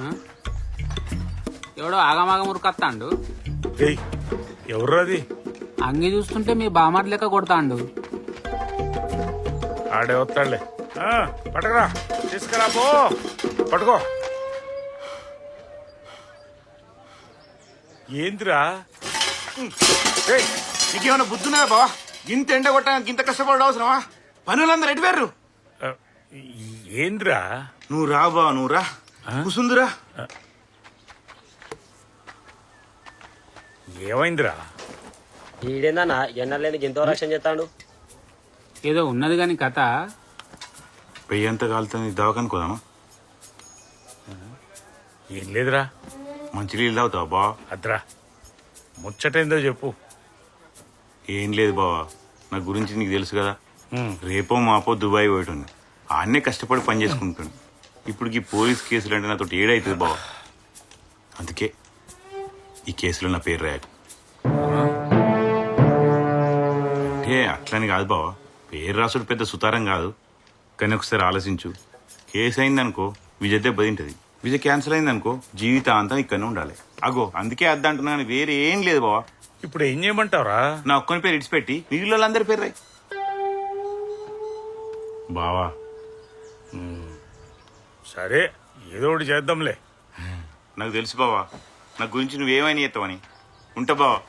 ఆ? ఎవడో ఆగమాగం ఉరుకత్తాండు. ఏయ్ ఎవరు అది? అంగి చూస్తుంటే మీ బామర్ లెక్క కొడతాండు. ఆడే వస్తాడులే. ఆ, పట్టుకురా. తీసుకురా పో. పట్టుకో. ఏందిరా? ఏయ్, నీకేమైనా బుద్ధున్నదా బావా? ఇంత ఎండ కొట్టడానికి ఇంత కష్టపడడం అవసరమా పనులందరూ ఎటు వేర్రు ఆ, ఏందిరా? నువ్వు రా బావ నువ్వు రా. కూసుందిరా. ఏమైందిరా? ఈడేందన్నా ఎన్నర్లేని ఎంతో రక్షణ చేస్తాడు? ఏదో ఉన్నది కాని కథ. పెయ్యి అంత కాలుతుంది దవాఖానికి పోదామా? ఏం లేదురా. మంచి నీళ్ళు తాగుతావా బావా అద్రా. ముచ్చటేందో చెప్పు. ఏం లేదు బావా నా గురించి నీకు తెలుసు కదా. రేపో మాపో దుబాయ్ పోయేటోని ఆడనే కష్టపడి పని చేసుకుంటాను ఇప్పుడు ఈ పోలీస్ కేసులు అంటే నాతో ఏడైతుంది బావా. అందుకే ఈ కేసులో నా పేరు రాయకు అంటే అట్లని కాదు బావా. పేరు రాసుడు పెద్ద సుతారం కాదు. కానీ ఒకసారి ఆలోచించు. కేసు అయిందనుకో విజయ్ దెబ్బతింటది విజయ్ క్యాన్సిల్ అయిందనుకో జీవితాంతం ఇక్కడనే ఉండాలి. అగో అందుకే అద్ద అంటున్నాను వేరే ఏం లేదు బావా. ఇప్పుడు ఏం చేయమంటావురా? నా ఒక్కని పేరు ఇడిచిపెట్టి మిగిలిన వాళ్ళందరి పేరు రాయి. బావా సరే ఏదో ఒకటి చేద్దాంలే. నాకు తెలుసు బావా నా గురించి నువ్వేమైనా చేస్తావని. ఉంటా బావా.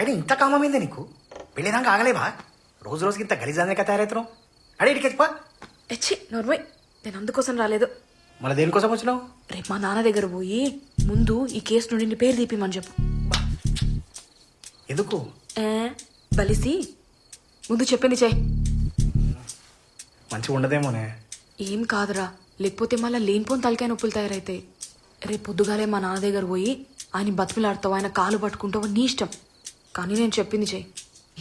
అయినా ఇంత కామమైంది నీకు? పెళ్ళిదాకా ఆగలేవా? రోజు రోజుకి ఇంత గలీజానిక తయారవుతున్నావు? అడే ఇటుకి పా. ఎచ్చి నోర్మయ్ నేను అందుకోసం రాలేదు. మళ్ళీ దేనికోసం వచ్చినావు? రేపు మా నాన్న దగ్గర పోయి ముందు ఈ కేసు నుండి నీ పేరు తీపిమని చెప్పు. ఎందుకు? ఏ బలిసి ముందు చెప్పింది చేయి. మంచిగా ఉండదేమోనే. ఏం కాదురా లేకపోతే మళ్ళీ లేనిపోని తలకాయ నొప్పులు తయారైతాయి. రేపు పొద్దుగాలే మా నాన్న దగ్గర పోయి ఆయన బతిమిలాడతావు ఆయన కాలు పట్టుకుంటావు నీ ఇష్టం. కానీ నేను చెప్పింది చేయి.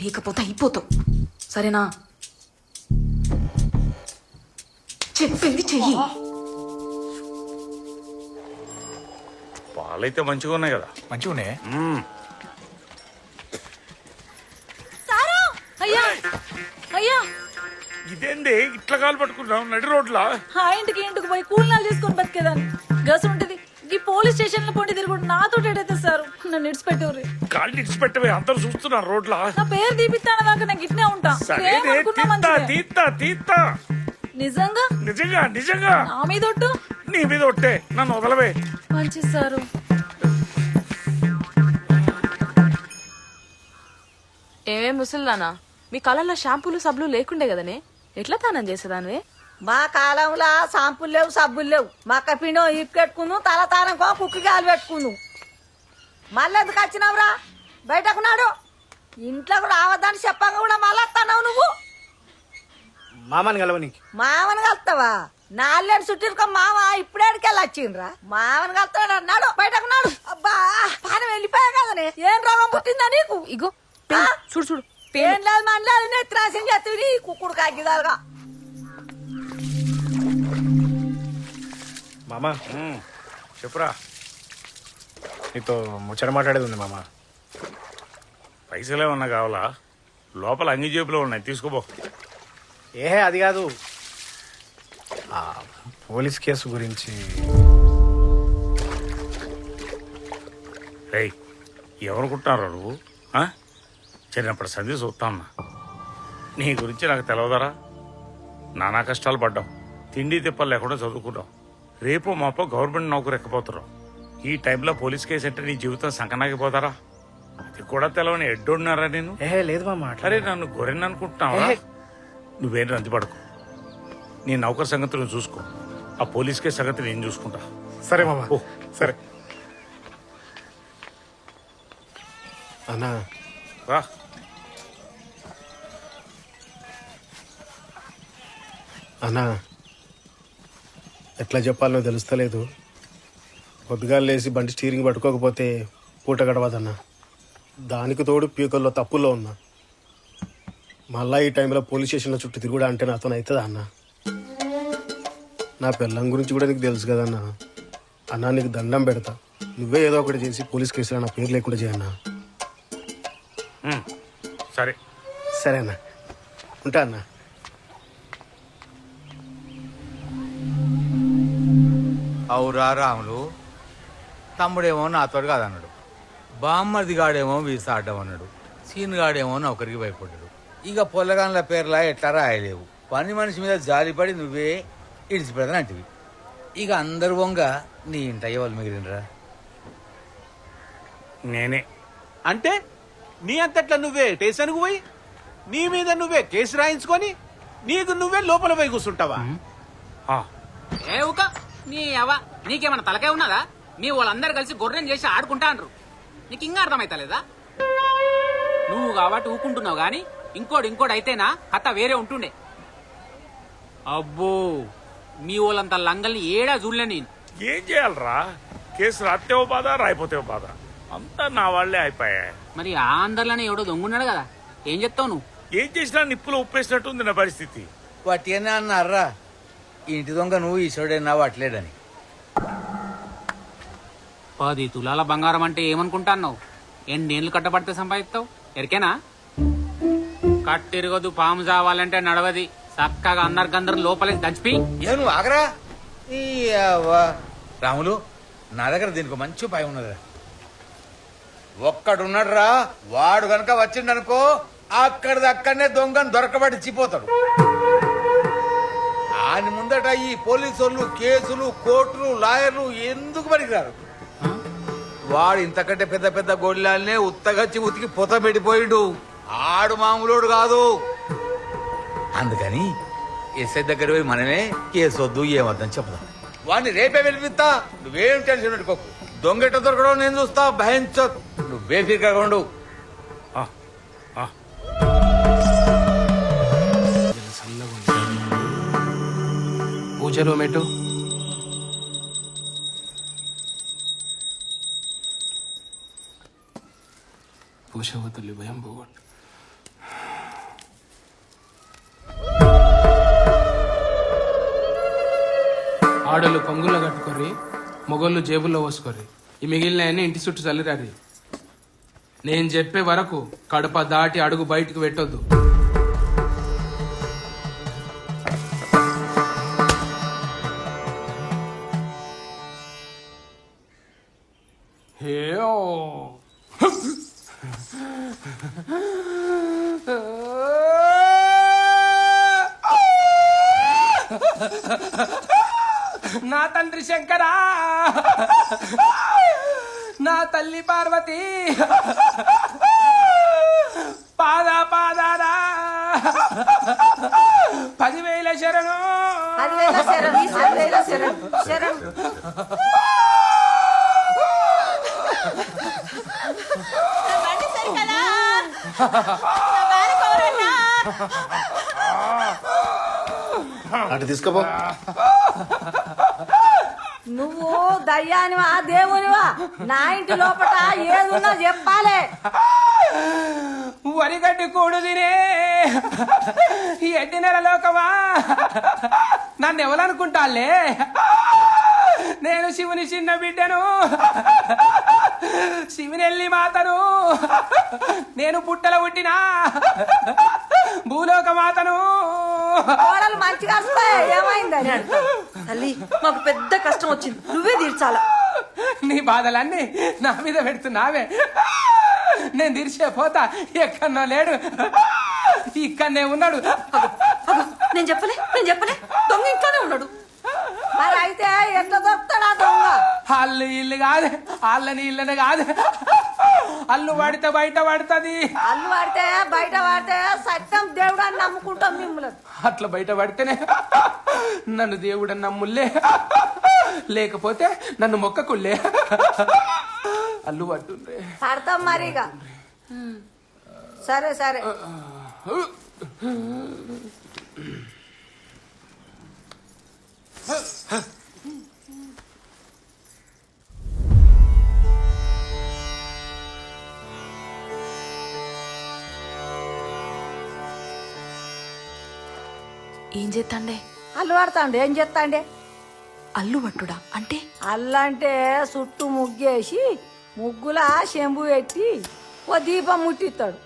లేకపోతే అయిపోతావు. సరేనా? చెప్పింది చెయ్యి. పాలైతే మంచిగా ఉన్నాయి కదా. మంచిగానే. అయ్యా! అయ్యా! ఇదేంది? ఇట్లా కాలు పట్టుకున్నావు? నడి రోడ్లా? ఆ ఇంటికి ఇంటికి పోయి కూలినాలు చేసుకొని బతికేదాన్ని. గసు ఉంటది. ఈ పోలీస్ స్టేషన్లో పోటీ తిరుగుడు నాతో ఏడైతే సార్? నన్ను ఇడిచిపెట్టేవారు కాళ్ళు ఇడిచిపెట్టవే అందరూ చూస్తున్నారు రోడ్లా. నా పేరు తీపిస్తాను దాకా నాకు ఇట్నే ఉంటా. సరే తీత్తా మంచిదే. తీత్తా తీత్తా. నిజంగా? నిజంగా నిజంగా. నా మీద ఒట్టు? నీ మీద ఒట్టే నన్ను వదలవే. మంచి సారు. ఏమేం ముసలిదానా? మీ కళల్లో షాంపూలు సబ్బులు లేకుండే కదనే? ఎట్లా తానం చేసేదానివే? మా కాలంలో సాంపులు లేవు సబ్బులు లేవు. మక్క పిండి ఇప్పుకెట్టుకును తల తారంకో కుక్కి గాలి పెట్టుకును మళ్ళీ ఎందుకు వచ్చినావురా? బయటకు నాడు. ఇంట్లోకి రావద్దని చెప్పంగా కూడా మళ్ళీ వస్తున్నావు నువ్వు. మామని కలవ నీకు మామని కలుస్తావా నాలుగేడు చుట్టిరుకో మామ ఇప్పుడేడికెళ్ళి వచ్చిండ్రా. మామని కలుస్తాడు అన్నాడు బయటకు నాడు. అబ్బా పానం వెళ్ళిపోయా కదనే. ఏం రోగం పుట్టిందా నీకు? ఇగో? చూడు చూడు ఏం లేదు మన లేదు నెత్తిరాసం చేస్తుంది కుక్కుడు కాగిదాలుగా మామ. చెప్పురా. నీతో ముచ్చట మాట్లాడేది ఉంది మామ. పైసలు ఏమన్నా కావాలా? లోపల అంగి జేబులో ఉన్నాయి తీసుకోబో ఏహే అది కాదు. ఆ పోలీస్ కేసు గురించి. రేయ్ ఎవరుకుంటున్నారా నువ్వు? ఆ? చిన్నప్పటి సంధి చూస్తాన్నా నీ గురించి నాకు తెలవదరా. నానా కష్టాలు పడ్డాం. తిండి తిప్పలు లేకుండా చదువుకున్నాం. రేపు మాపో గవర్నమెంట్ నౌకరు ఎక్కపోతున్నాం ఈ టైంలో పోలీస్ కేసు అంటే నీ జీవితం సంకనాగిపోతారా? అది కూడా తెలవని ఎడ్డున్నారా నేను ఏహే లేదు అరే నన్ను గొర్రెని అనుకుంటున్నావా. నువ్వేం రందిపడకు నీ నౌకర్ సంగతి నువ్వు చూసుకో. ఆ పోలీస్ కేసు సంగతి నేను చూసుకుంటా. సరే మామ. ఓ. సరే. అన్నా రా. అన్నా ఎట్లా చెప్పాలో తెలుస్తలేదు. పొద్దుగాలు లేచి బండి స్టీరింగ్ పట్టుకోకపోతే పూట గడవదన్నా. దానికి తోడు పీకల్లో తప్పుల్లో ఉన్నా. మళ్ళా ఈ టైంలో పోలీస్ స్టేషన్లో చుట్టూ తిరుగుడా అంటే నాతో అవుతుందా అన్న? నా పిల్లం గురించి కూడా నీకు తెలుసు కదన్నా. అన్నా నీకు దండం పెడతా. నువ్వే ఏదో ఒకటి చేసి పోలీస్ కేసులో నా పేరు లేకుండా చేయన్నా. ఉమ్, సరే. సరేనా. ఉంటా అన్నా. అవురా రాములు. తమ్ముడేమో నాతోడు కాదన్నాడు. బామ్మర్ది గాడేమో వీసా అడ్డం అన్నాడు సీన్ గాడేమో నౌకరికి భయపడ్డాడు. ఇక పొల్లగాన్ల పేర్లా ఎట్లా రాయలేవు. పని మనిషి మీద జాలిపడి నువ్వే ఇడిచిపెడతానంటివి ఇక అందరు వంగ నీ ఇంట ఎవరు మిగిలినరా నేనే. అంటే నీ అంతట్లా నువ్వే స్టేషన్కు పోయి నీ మీద నువ్వే కేసు రాయించుకొని నీకు నువ్వే లోపల పోయి కూర్చుంటావా? ఏ ఊక నీ అవ్వ నీకేమన్నా తలకే ఉన్నదా? మీ వాళ్ళందరూ కలిసి గొర్రెని చేసి ఆడుకుంటా అంటారు నీకు ఇంకా అర్థమైతలేదా? నువ్వు కాబట్టి ఊకుంటున్నావు గాని ఇంకోటి ఇంకోటి అయితేనా కథ వేరే ఉంటుండే. అబ్బో మీ వాళ్ళంత లంగల్ని ఏడా చూడలే నేను. ఏం చేయాలరా? కేసు రాత్తేవో బాధ రాయిపోతేవో బాధ. అంతా నా వాళ్ళే అయిపోయాయి. మరి ఆ అందరిలోనే ఎవడో దొంగున్నాడు కదా? ఏం చెప్తావు నువ్వు? ఏం చేసినా నిప్పులో ఉప్పేసినట్టు ఉంది నా పరిస్థితి. వాటినే అన్నారా? ఇంటి దొంగ నువ్వు ఈశ్వరుడైనా వాట్లేడని పది తులాల బంగారం అంటే ఏమనుకుంటాన్నావు? ఎన్నేళ్ళు కట్టబడితే సంపాదిస్తావు? ఎరికేనా? కట్టిరగదు పాము చావాలంటే నడవది. చక్కగా అందరికందరు లోపలికి దంచిపి. ఏ నువ్వు ఆగరా? ఈ అవ్వ. రాములు నా దగ్గర దీనికి మంచి ఉపాయం ఉన్నదిరా. ఒక్కడున్నాడురా వాడు గనక వచ్చిండనుకో అక్కడిది అక్కడనే దొంగను దొరకబడి చిపోతాడు ఆయన ముందట ఈ పోలీసు వాళ్ళు కేసులు కోర్టులు లాయర్లు ఎందుకు పనికిరారు వాడు ఇంతకంటే పెద్ద పెద్ద గొడ్లాలనే ఉత్తగచ్చి ఉతికి పొత పెట్టిపోయిండు. ఆడు మామూలోడు కాదు. అందుకని ఎస్ఐ దగ్గర పోయి మనమే కేసు వద్దు ఏమద్దని చెప్దాం. వాడిని రేపే పిలిపిస్తా. నువ్వేం టెన్షన్ పెట్టుకోకు. దొంగెట్ట దొరకడం నేను చూస్తా భయంచో నువ్వే ఫికర్ ఉండు. పూజలో మెట్టు పూజవ తల్లి భయం పోగొట్టు. ఆడలు కొంగుల్లో కట్టుకోర్రి మొగోళ్ళు జేబుల్లో పోసుకోర్రి ఈ మిగిలిన ఇంటి చుట్టూ చల్లిరారి. నేను చెప్పే వరకు కడప దాటి అడుగు బయటకు పెట్టొద్దు. పదివేల శరణు. పదివేల పదివేల అటు తీసుకపో. నువ్వు దయ్యానివా దేవునివా? నా ఇంటి లోపల ఏదున్నా చెప్పాలే. వరిగడ్డి కూడు తినే ఈ ఎడ్డి నెల లోకమా నన్ను ఎవరనుకుంటాలే? నేను శివుని చిన్న బిడ్డను. శివునెల్లి మాతను. నేను పుట్టల పుట్టినా. భూలోక మాతను. కోడలు మంచిగా వస్తాయి ఏమైందని? తల్లి మాకు పెద్ద కష్టం వచ్చింది. నువ్వే తీర్చాలా. నీ బాధలన్నీ నా మీద పెడుతున్నావే. నేను తీర్చే పోతా. ఎక్కడో లేడు. ఇక్కడనే ఉన్నాడు. నేను చెప్పలే నేను చెప్పలే. దొంగ ఇంట్లోనే ఉన్నాడు. మరి అయితే ఎట్లా దొరుకుతాడా దొంగ? అల్లు ఇల్లు కాదు అల్లని ఇల్లని కాదు. అల్లు పడితే బయట పడుతుంది. అల్లు పడితే బయట పడితే సత్యం దేవుడు అని నమ్ముకుంటాం మిమ్మల్ని. అట్లా బయట పడితేనే నన్ను దేవుడు నమ్ముల్లే లేకపోతే నన్ను మొక్కకుల్లే అల్లు పట్టుండ్రే పడతాం మరి ఇక సరే సరే. ఏం చేస్తాండే అల్లు పడతాండే ఏం చేస్తాండే అల్లు పట్టుడా అంటే? అల్లంటే చుట్టూ ముగ్గేసి ముగ్గులా చెంబు పెట్టి ఓ దీపం ముట్టిస్తాడు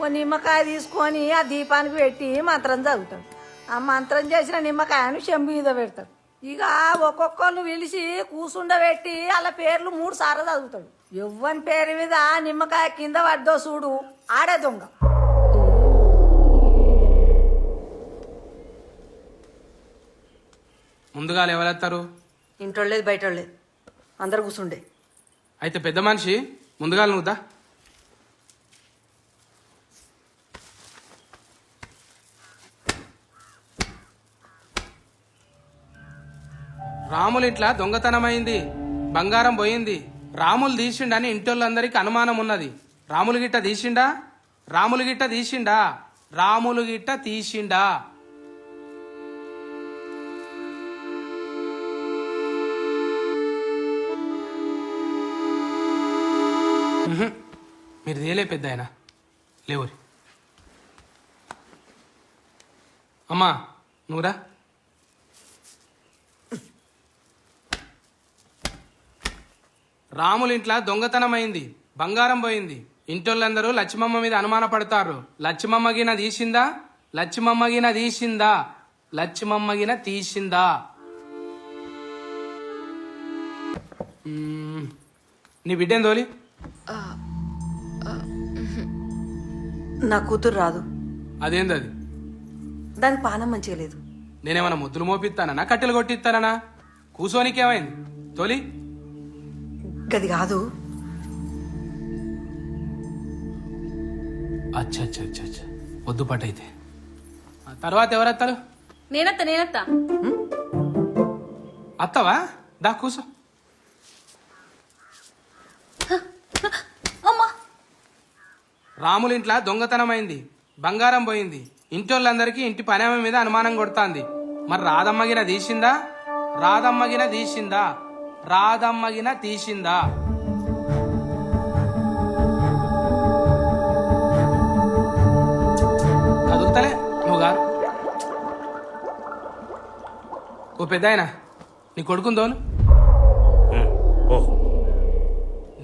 ఓ నిమ్మకాయ తీసుకొని ఆ దీపానికి పెట్టి మంత్రం చదువుతాడు. ఆ మంత్రం చేసిన నిమ్మకాయను శంభు మీద పెడతాడు. ఇక ఒక్కొక్కరిని పిలిచి కూసుండబెట్టి వాళ్ళ పేర్లు మూడు సార్లు చదువుతాడు. ఎవ్వని పేరు మీద నిమ్మకాయ కింద పడ్డో చూడు ఆడే దొంగ. ముందుగా ఎవరెత్తారు? ఇంటోళ్ళేది బయటోళ్ళేది. అందరు కూసుండే. అయితే పెద్ద మనిషి ముందుగా నువ్వుదా రాములు దొంగతనమైంది బంగారం పోయింది. రాములు తీసిండని ఇంటోళ్ళందరికీ అనుమానం ఉన్నది రాములు గిట్ట తీసిండా? రాములు గిట్ట తీసిండా? రాములు గిట్ట తీసిండా? మీరు తేలే పెద్ద ఆయన లేవురి. అమ్మా నువ్వురా. రాముల ఇంట్లో దొంగతనం అయింది బంగారం పోయింది. ఇంటోళ్ళందరూ లక్ష్మమ్మ మీద అనుమాన పడతారు లక్ష్మమ్మ గిన తీసిందా? లక్ష్మమ్మ గిన తీసిందా? లక్ష్మమ్మ గిన తీసిందా. నీ బిడ్డేం తోలి? నా కూతురు రాదు. అదేంది అది దానికి పానం మంచిగా లేదు. నేనేమన్నా ముద్దులు మోపిస్తానా కట్టెలు కొట్టిస్తానా కూసోనికి ఏమైంది తోలి? గది కాదు. అచ్చా అచ్చా అచ్చా అచ్చా. వద్దు పాట అయితే. ఆ తర్వాత ఎవరెత్తారు? నేనత్త నేనత్త. అత్తవా? దా కూసో. అమ్మా. రాముల ఇంట్లో దొంగతనం అయింది బంగారం పోయింది. ఇంటోళ్ళందరికీ ఇంటి పనేమ మీద అనుమానం కొడుతాంది. మరి రాధమ్మగిన తీసిందా? రాధమ్మగిన తీసిందా? రాధమ్మగిన తీసిందా? కదులుతలే నువ్వుగా ఓ పెద్ద నీ కొడుకుందోలు ఓ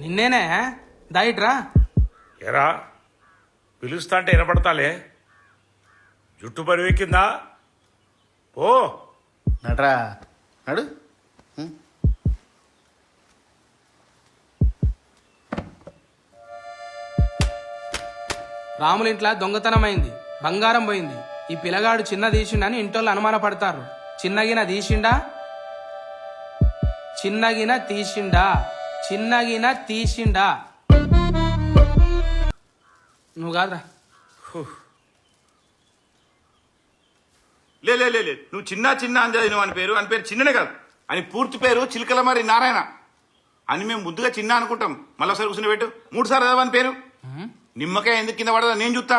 నిన్నేనే దాయిట్రా? ఎరా పిలుస్తా అంటే వినపడతాలే. జుట్టు పరివెక్కిందా ఓ నడరా నడు. రాముల ఇంట్లో దొంగతనం అయింది బంగారం పోయింది. ఈ పిల్లగాడు చిన్న తీసిండని ఇంటోళ్ళు అనుమాన పడతారు చిన్నగిన తీసిండా చిన్నగిన తీసిండా చిన్నగిన తీసిండా నువ్వు కాదురా. లే లే. నువ్వు చిన్న చిన్న అని చదివినావు అని పేరు. అని పేరు చిన్ననే కాదు. అని పూర్తి పేరు చిలకల మరి నారాయణ. అని మేము ముద్దుగా చిన్న అనుకుంటాం. మళ్ళీ ఒకసారి కూర్చుని పెట్టు. మూడు సార్లు చదవని పేరు. నిమ్మకాయ ఎందుకు కింద పడదా? నేను చూస్తా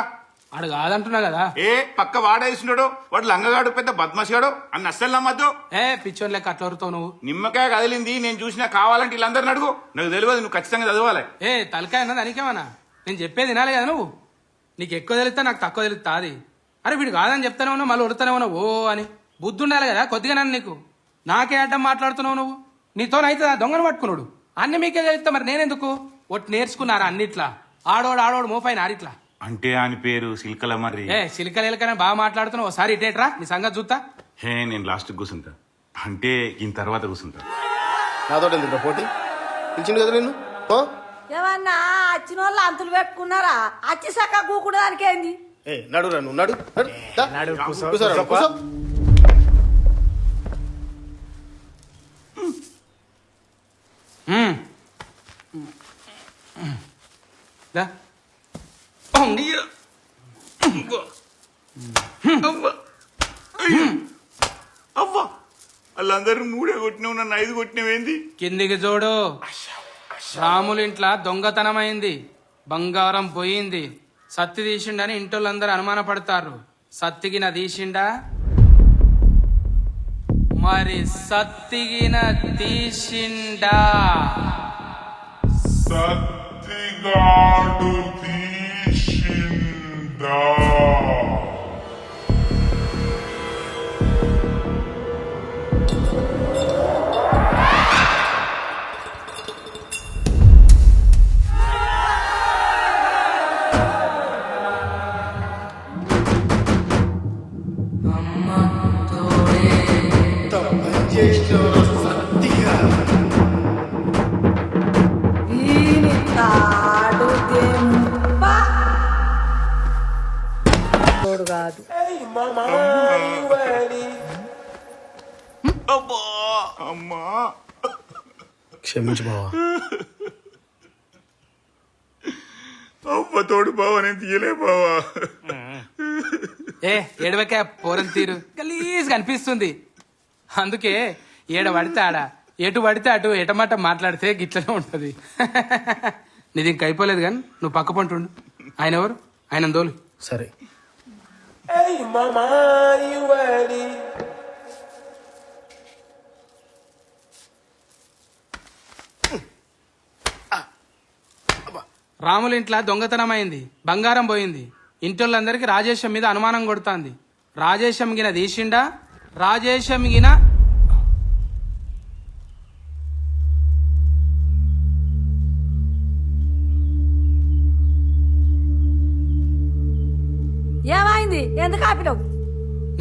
ఆడు కాదంటున్నా కదా. ఏ పక్క వాడేసినాడో వాడు లంగగాడు పెద్ద బద్మసిగాడు అని అస్సలు నమ్మద్దు. ఏ పిచ్చోన్ లెక్క అట్లా నువ్వు? నిమ్మకాయ కదిలింది నేను చూసినా కావాలంటే వీళ్ళందరిని అడుగు. నాకు తెలియదు నువ్వు ఖచ్చితంగా చదవాలి. ఏ తలకాయ అన్నది అనికేమన్నా నేను చెప్పేది వినాలి కదా నువ్వు? నీకు ఎక్కువ తెలుస్తా నాకు తక్కువ తెలుస్తా అది. అరే వీడు కాదని చెప్తానే ఉన్నావు మళ్ళీ ఉడతానే ఉన్నావు ఓ అని. బుద్ధి ఉండాలి కదా కొద్దిగా నన్ను నీకు. నాకే అడ్డం మాట్లాడుతున్నావు నువ్వు? నీతోనైతే దొంగను పట్టుకున్నాడు. అన్ని మీకే తెలుస్తా మరి నేనెందుకు? ఒట్టి నేర్చుకున్నారా అన్నిట్లా? ఆడోడు ఆడోడు మోపైన ఆడిట్లా. అంటే అని పేరు సిల్కల మర్రి ఏ సిలికలు ఎలకనే బాగా మాట్లాడుతున్నావు ఒకసారి ఇటేట్రా నీ సంగతి చూస్తా హే నేను లాస్ట్ కూర్చుంటా అంటే ఈయన తర్వాత కూర్చుంటా నాతో ఎందుకు పోటీ? పిలిచిండు కదా నిన్ను? ఏమన్నా వచ్చిన వాళ్ళు అంతులు పెట్టుకున్నారా? అచ్చి సక్క కూకుడు దానికి ఏంది? ఏ నడురా నువ్వు నడు. నడు. దా. నడు, కూసో. కూసో. దా. అవ్వా వాళ్ళందరూ మూడే కొట్టినావు నన్ను ఐదు కొట్టినవేంది కిందికి చూడు. రాముల ఇంట్లో దొంగతనమైంది. బంగారం పోయింది. సత్తి తీసిండని ఇంటోళ్ళందరూ అనుమాన పడతారు సత్తిగిన తీసిండా? మరి సత్తిగిన తీసిండా? కాదు అమ్మా క్షమించు బావా తోడు బావా నేను తీయలే బావా ఏ ఏడవక పోరం తీరు. గలీజ్ కనిపిస్తుంది అందుకే ఏడ పడితే ఆడ ఎటు పడితే అటు ఎటమాట మాట్లాడితే గిట్లనే ఉంటది. నీది ఇంక అయిపోలేదు కానీ నువ్వు పక్క పంటుండు. ఆయన ఎవరు? ఆయన దోలు. సరే. రాముల ఇంట్లో దొంగతనం అయింది బంగారం పోయింది. ఇంటోళ్ళందరికీ రాజేశం మీద అనుమానం కొడుతాంది. రాజేశం గిన తీసిండా రాజేశం గిన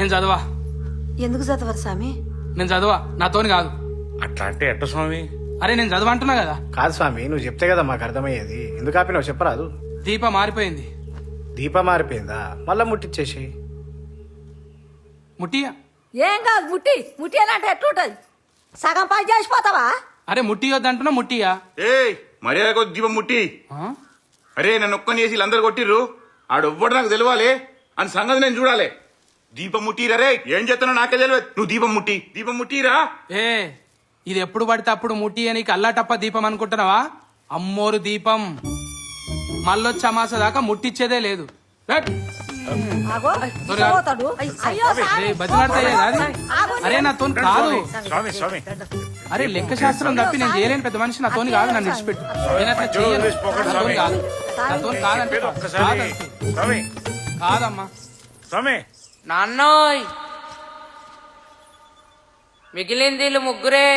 నేను చదవా? ఎందుకు చదవరు స్వామి నేను చదవా? నాతోని కాదు. అట్లా అంటే ఎట్ట స్వామి? అరే నేను చదవ అంటున్నా కదా. కాదు స్వామి నువ్వు చెప్తే కదా మాకు అర్థమయ్యేది. ఎందుకు ఆపినావు చెప్పరాదు. దీప మారిపోయింది. దీప మారిపోయిందా? మళ్ళా ముట్టిచ్చేసి. ముట్టియా ఏం కాదు ముట్టి. ముట్టి అని అంటే ఎట్లుంటది? సగం పని చేసిపోతావా? అరే ముట్టియొద్దంటున్నా ముట్టియా? ఏయ్ మర్యాద కొద్ది దీపం ముట్టి. ఆ? అరే నన్ను ఒక్కని చేసి వీళ్ళందరూ కొట్టిర్రు. ఆడొవ్వడు నాకు తెలియాలి అని సంగతి నేను చూడాలి. దీపం ముట్టిరా రే. ఏం చేస్తున్నావు నాకే తెలియదు నువ్వు దీపం ముట్టి. దీపం ముట్టిరా. ఏ ఇది ఎప్పుడు పడితే అప్పుడు ముట్టి అని అల్లాటప్ప దీపం అనుకుంటున్నావా? అమ్మోరు దీపం. మళ్ళొచ్చి అమాస దాకా ముట్టిచ్చేదే లేదు. ఏ, స్వామి. బతిలాడతాయే కాదు అరే నాతో కాదు. స్వామి స్వామి అరే లెక్క శాస్త్రం తప్పి నేను చేయలేను పెద్ద మనిషి. నాతోని కాదు నన్ను విడిచిపెట్టు. నేను అట్లా చేయను కాదు. కాదంటే ఒక్కసారి. కాదంతే. స్వామి. కాదమ్మా. స్వామి నాన్నోయ్ మిగిలింది ముగ్గురే.